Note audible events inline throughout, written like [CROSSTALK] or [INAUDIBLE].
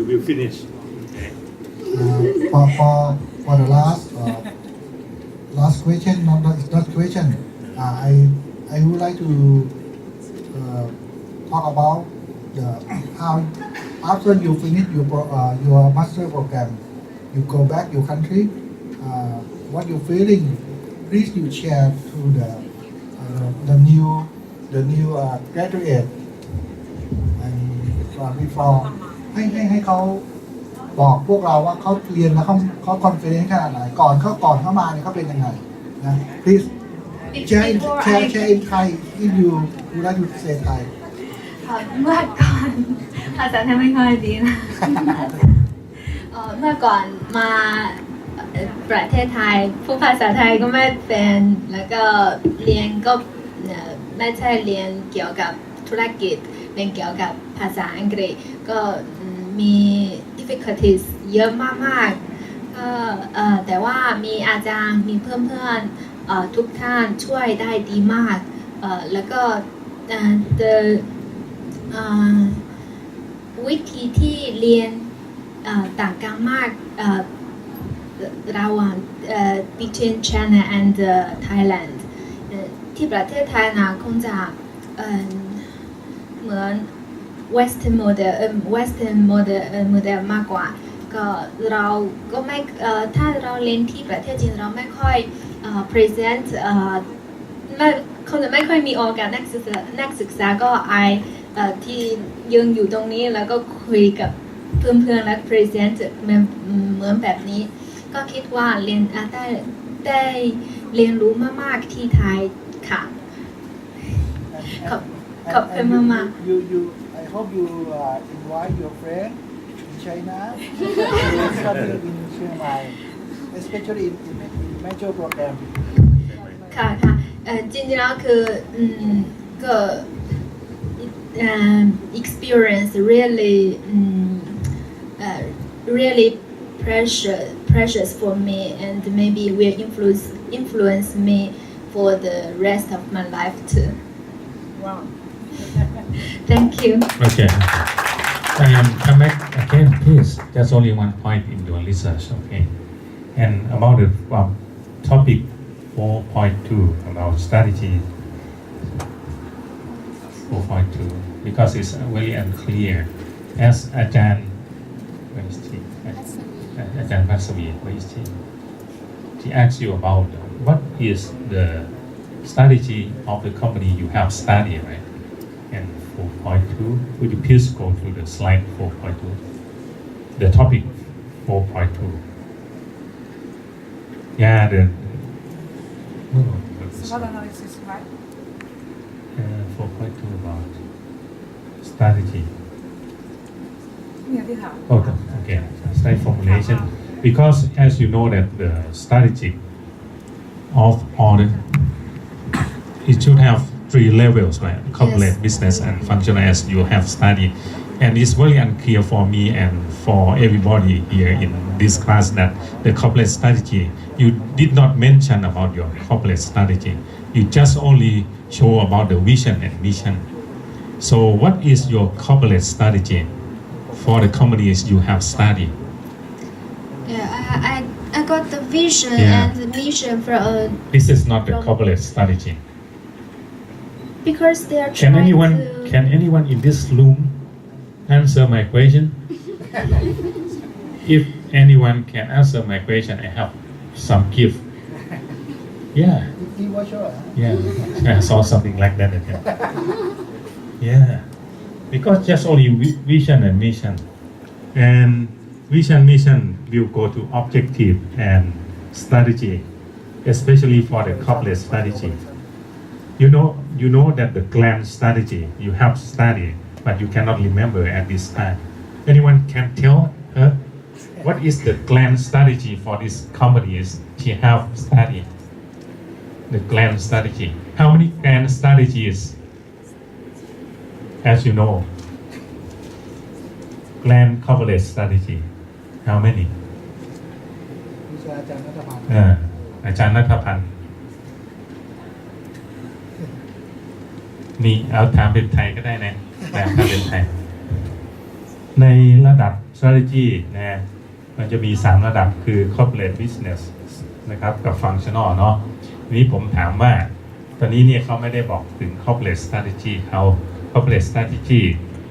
you will finish. Uh, for, for, for the last uh, last question, not not, not question. Uh, I I would like to uh, talk about the how after you finish your uh, your master program, you go back your country. Uh, what you feeling? Please you share to the uh, the new the new uh, graduate and before ให้ให้ให้เขาบอกพวกเราว่าเขาเรียนแล้วเขาเขาคอนเฟ dence ขนาดไหนก่อนเขาก่อนเข้ามาเนี่ยเขาเป็นยังไงนะ please share in Before share I- share in Thai if you would like to say Thai เอ่อเมื่อก่อนภาษาไทยไม่ค่อยดีนะเอ่อเมื่อก่อนมาเอ่อประเทศไทยพูดภาษาไทยก็ไม่เป็นแล้วก็เรียนก็เอ่อไม่ใช่เรียนเกี่ยวกับธุรกิจ เรียนเกี่ยวกับภาษาอังกฤษ ก็มี difficulties เยอะมากๆก็แต่ว่ามีอาจารย์มีเพื่อนๆเอ่อทุกท่านช่วยได้ดีมาก แล้วก็เอ่อ the วิธีที่เรียนต่างกันมากระหว่าง between China and Thailand ที่ประเทศไทยนะคงจะ เหมือน Western model เอ่อ Western model เอ่อ model มากกว่า ก็เราก็ไม่เอ่อถ้าเราเรียนที่ประเทศจีนเราไม่ค่อยเอ่อ present เอ่อไม่คงจะไม่ค่อยมีโอกาสนักศึกษานักศึกษาก็ไอเอ่อที่ยืนอยู่ตรงนี้แล้วก็คุยกับเพื่อนๆและ present เหมือนเหมือนแบบนี้ ก็คิดว่าเรียนได้ได้เรียนรู้มากๆที่ไทยค่ะขอบ ขอบคุณมาก you you I hope you uh, invite your friend in China [LAUGHS] to study in Chiang Mai especially in in, in major program ค่ะค่ะเอ่อจริงๆแล้วคืออืมก็เอ่อ experience really อืมเอ่อ really precious precious for me and maybe will influence influence me for the rest of my life too Wow. [LAUGHS] thank you Okay. Um, come back again, please. There's only one point in your research, okay? And about the um, topic 4.2 about strategy 4.2 because it's very unclear. As Ajan, where is he? Ajan Vasavi, where is he? She asked you about what is the strategy of the company you have studied, right? And 4.2, would you please go to the slide 4.2? The topic 4.2. Yeah, the. What no, it's right? Uh, 4.2 about strategy. Okay. okay, strategy formulation. Because as you know that the strategy of all the it should have three levels, right? Corporate, Yes. business, and functional as you have studied. And it's very unclear for me and for everybody here in this class that the corporate strategy, you did not mention about your corporate strategy. You just only show about the vision and mission. So what is your corporate strategy for the companies you have studied? yeah I I I got the vision Yeah. and the mission for uh, This is not the From- corporate strategy. Because they are Can anyone to can anyone in this room answer my question? [LAUGHS] if anyone can answer my question, I have some gift. Yeah, he was sure yeah. I saw something like that again. Yeah, because just only vision and mission, and vision mission will go to objective and strategy, especially for the corporate strategy. You know, you know that the grand strategy you have studied, but you cannot remember at this time. Anyone can tell her what is the grand strategy for this companies she have studied? The grand strategy. How many grand strategies, as you know, grand corporate strategy? How many? วิชาอาจารย์นัทพันธ์ เอออาจารย์นัทพันธ์นี่เอาถามเป็นไทยก็ได้นะถามเป็นไทย ในระดับ strategy นะมันจะมี 3 ระดับคือ corporate business นะครับกับ functional เนาะนี้ผมถามว่า ตอนนี้เนี่ยเขาไม่ได้บอกถึง corporate strategy เขา corporate strategy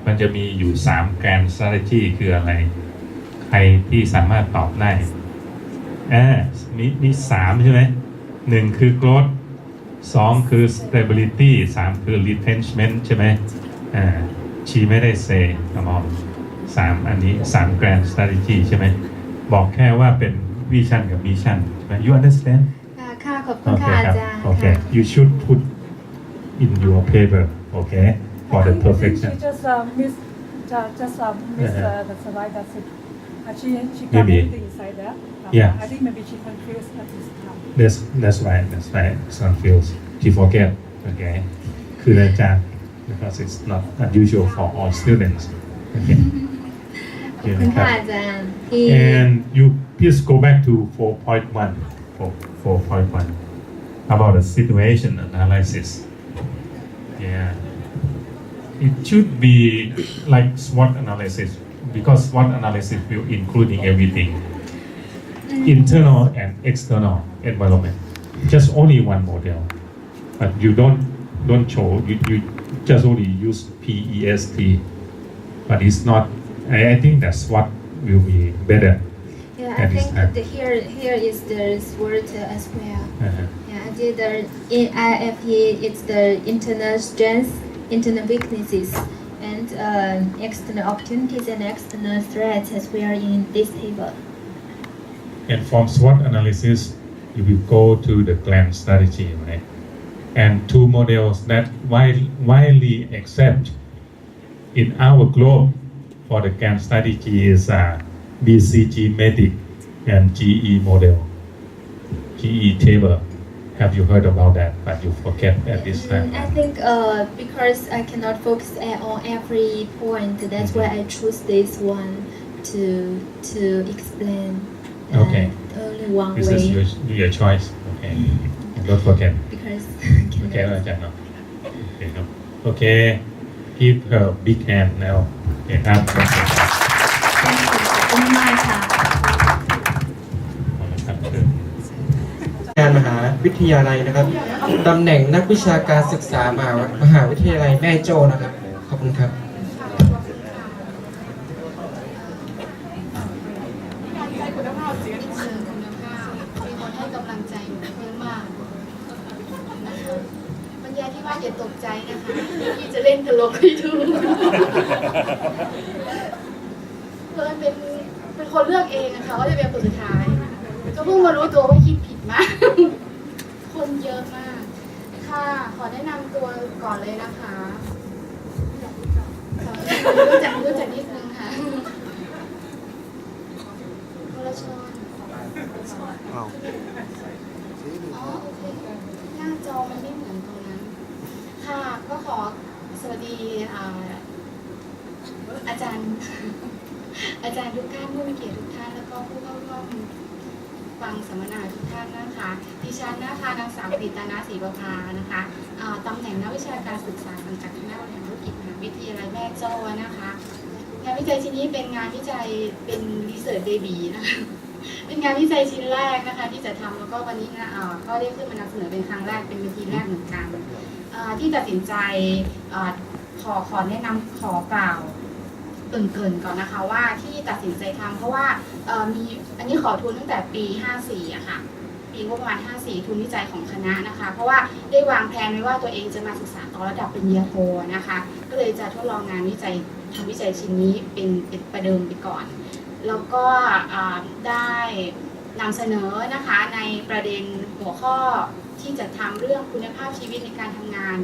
มันจะมีอยู่3 grand strategy คืออะไร ใครที่สามารถตอบได้อ่ามีมีสามใช่ไหมหนึ่งคือ growth สองคือ stability สามคือ retention ใช่ไหมอ่าชีไม่ได้เซกมองสามอันนี้สาม grand strategy ใช่ไหมบอกแค่ว่าเป็น vision กับ mission ใช่ไหม you understand ค่ะค่ะขอบคุณโอเคค่ะอาครับจารย์โอเคค่ะ you should put in your paper okay for the I think perfection She just uh, miss, uh, just uh, miss Uh-huh. uh, the slide. That's it. Uh, she she got Maybe. everything inside there. Uh, Yeah. I think maybe she confused at this time. That's that's right. That's right. Some feels she forget. Okay. คืออาจารย์ because it's not unusual for all students. Okay. [LAUGHS] ขอบคุณค่ะอาจารย์ที่ And you please go back to 4.1. 4, 4.1 about the situation analysis. Yeah. It should be like SWOT analysis because SWOT analysis will including everything internal and external environment. Just only one model, but you don't don't show you, you just only use PEST, but it's not. I, I think that's what will be better. Yeah, I think the, here here is the word uh, as well. Uh-huh. Yeah, I did the in IFE it's the internal strengths, internal weaknesses, and um, external opportunities and external threats as we are in this table. And from SWOT analysis, you will go to the grand strategy, right? And two models that widely accept in our globe for the grand strategy is uh, BCG Medic and GE model, GE table. Have you heard about that, but you forget at this time? I think uh, because I cannot focus on every point, that's why mm-hmm. I choose this one to to explain. Okay. Only one this way. This is your, your choice. Okay. And don't forget. Because. [LAUGHS] okay, no, no. Okay, no. Okay. Give her a big hand now. Okay, งานมหาวิทยาลัยนะครับตำแหน่งนักวิชาการศึกษามหามหาวิทยาลัยแม่โจ้นะครับ ขอบคุณครับคุณภาพมีคนให้กำลังใจเยอะมากนะคะบรรยายที่ว่าอย่าตกใจนะคะ พี่จะเล่นตลกให้ดูเพื่อนเป็นเป็นคนเลือกเองนะคะว่าจะเป็นคนสุดท้าย ก็เพิ่งมารู้ตัวว่าคิดผิด มาก คนเยอะมาก ค่ะ ขอแนะนำตัวก่อนเลยนะคะรู้จักรู้จักนิดนึงค่ะวรชรอ๋อโอเคหน้าจอมันไม่เหมือนตรงนั้น ค่ะก็ขอสวัสดีอ่าอาจารย์ อาจารย์ทุกท่านผู้มีเกียรติทุกท่านแล้วก็ผู้เข้าร่วม ฟังสัมมนาทุกท่านนะคะดิฉันนะคะนางสาวกฤตนาศรีประภานะคะตำแหน่งนักวิชาการศึกษาสังกัดคณะบริหารธุรกิจมหาวิทยาลัยแม่โจ้นะคะงานวิจัยชิ้นนี้เป็นงานวิจัยเป็นรีเสิร์ชเบบีนะคะเป็นงานวิจัยชิ้นแรกนะคะที่จะทำแล้วก็วันนี้นะอ่อก็ได้ขึ้นมานำเสนอเป็นครั้งแรกเป็นเวทีแรกเหมือนกันเอ่อที่ตัดสินใจอขอขอแนะนำขอกล่าว เกรินๆก่อนนะคะว่าที่ตัดสินใจทำเพราะว่าเอ่อมีอันนี้ขอทุนตั้งแต่ปี 54อะค่ะ ปีงบประมาณ 54 ทุนวิจัยของคณะนะคะ เพราะว่าได้วางแผนไว้ว่าตัวเองจะมาศึกษาต่อระดับปริญญาโทนะคะ ก็เลยจะทดลองงานวิจัยทำวิจัยชิ้นนี้เป็นเป็นประเดิมไปก่อน แล้วก็อ่าได้นำเสนอนะคะในประเด็นหัวข้อที่จะทำเรื่องคุณภาพชีวิตในการทำงาน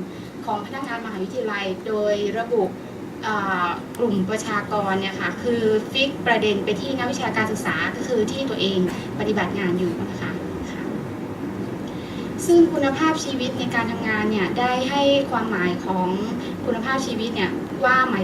ของพนักงานมหาวิทยาลัย โดยระบุ กลุ่มประชากรเนี่ยค่ะคือฟิกประเด็นไปที่นักวิชาการศึกษาก็คือที่ตัวเองปฏิบัติงานอยู่นะคะซึ่งคุณภาพชีวิตในการทำงานเนี่ยได้ให้ความหมายของคุณภาพชีวิตเนี่ยว่าหมาย